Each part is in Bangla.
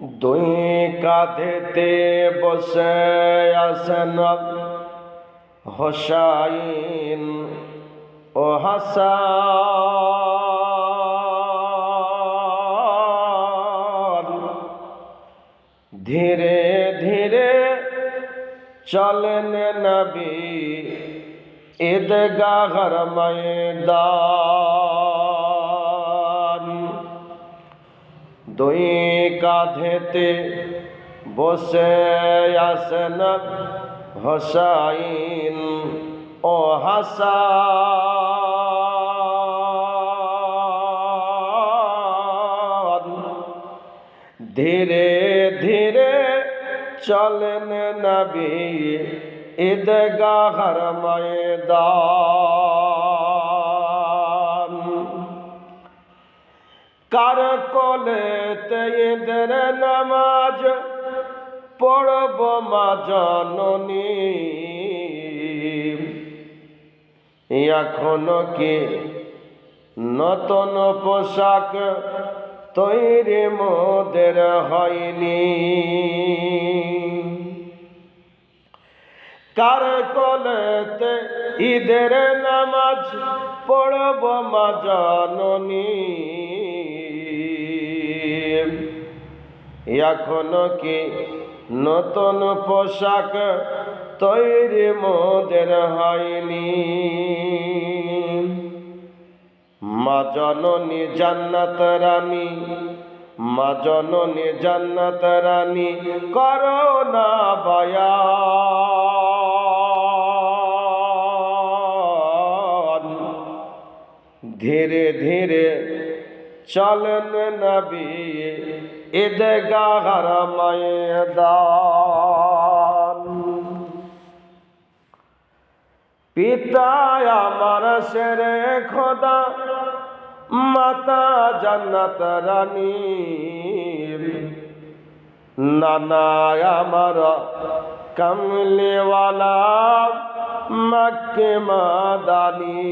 দুই কাঁধেতে বসে আসেন হোসাইন ও হাসান। ধীরে ধীরে চলেন নবী ঈদগাহর ময়দান। দুই কাঁধেতে বসে আসেন হোসাইন ও হাসান। ধীরে ধীরে চলেন নবী ঈদগাহর ময়দান। কোলেতে ঈদের নামাজ পড়ব মা জননী। এখনও কি নতুন পোশাক তৈরি মোদের হয়নি? কার কোলেতে ঈদের নামাজ পড়ব মা জননী? এখনও কি নতুন পোশাক তৈরি মোদের হয়নি? মা জননী জান্নাত রানী, মা জননী জান্নাত রানী করো না বয়ান। ধীরে ধীরে চলেন নবী, ঈদগাহর ময়দান। পিতা আমার সেরে খোদা, মাতা জান্নাত রানী। নানা আমার কমলেওয়ালা, মক্কে মাদানী।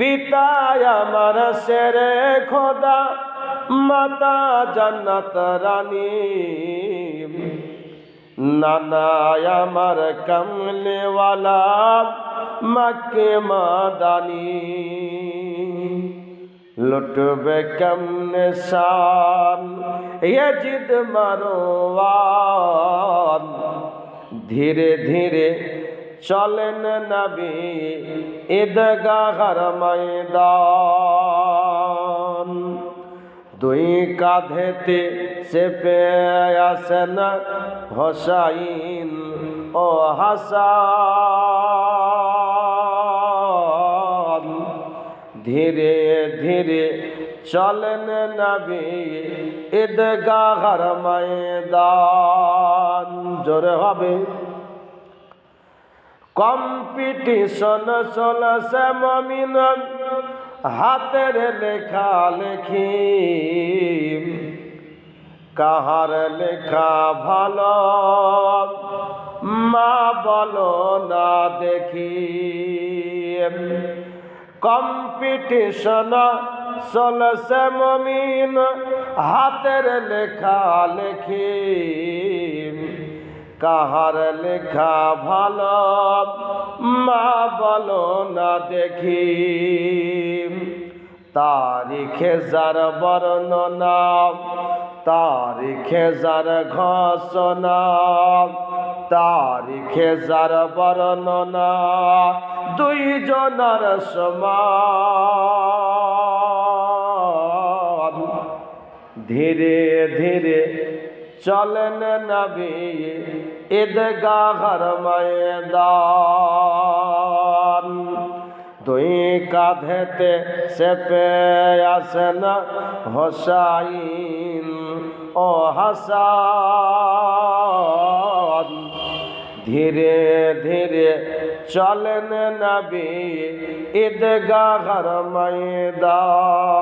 পিতা আমার সেরে খোদা, মাতা জান্নাত রানী। নানা আমার কমলেওয়ালা মক্কে মাদানী। লুটবে কেমনে শান জিদ মারোয়ান। ধীরে ধীরে চলেন নবী, ঈদগাহর ময়দান। দুই কাঁধেতে চেপে আসেন হোসাইন ও হাসান। ধীরে ধীরে চলেন নবী, ঈদগাহর ময়দান। জোরে হবে। কম্পিটিশন চলছে মমিন। হাতের লেখা লেখি। কাহার লেখা ভালো? মা বলো না দেখি। কম্পিটিশন চলছে মমিন। হাতের লেখা লেখি। কাহার লেখা ভালো, মা বলো না দেখি। তারিখে যার বর্ণনা, তারিখে যার ঘোষণা, তারিখে যার বর্ণনা, দুইজনার সমান। ধীরে ধীরে চলেন নবী ঈদগাহর ময়দান দুই কাঁধেতে চেপে আসেন হোসাইন ও হাসান ধীরে ধীরে চলেন নবী ঈদগাহর ময়দান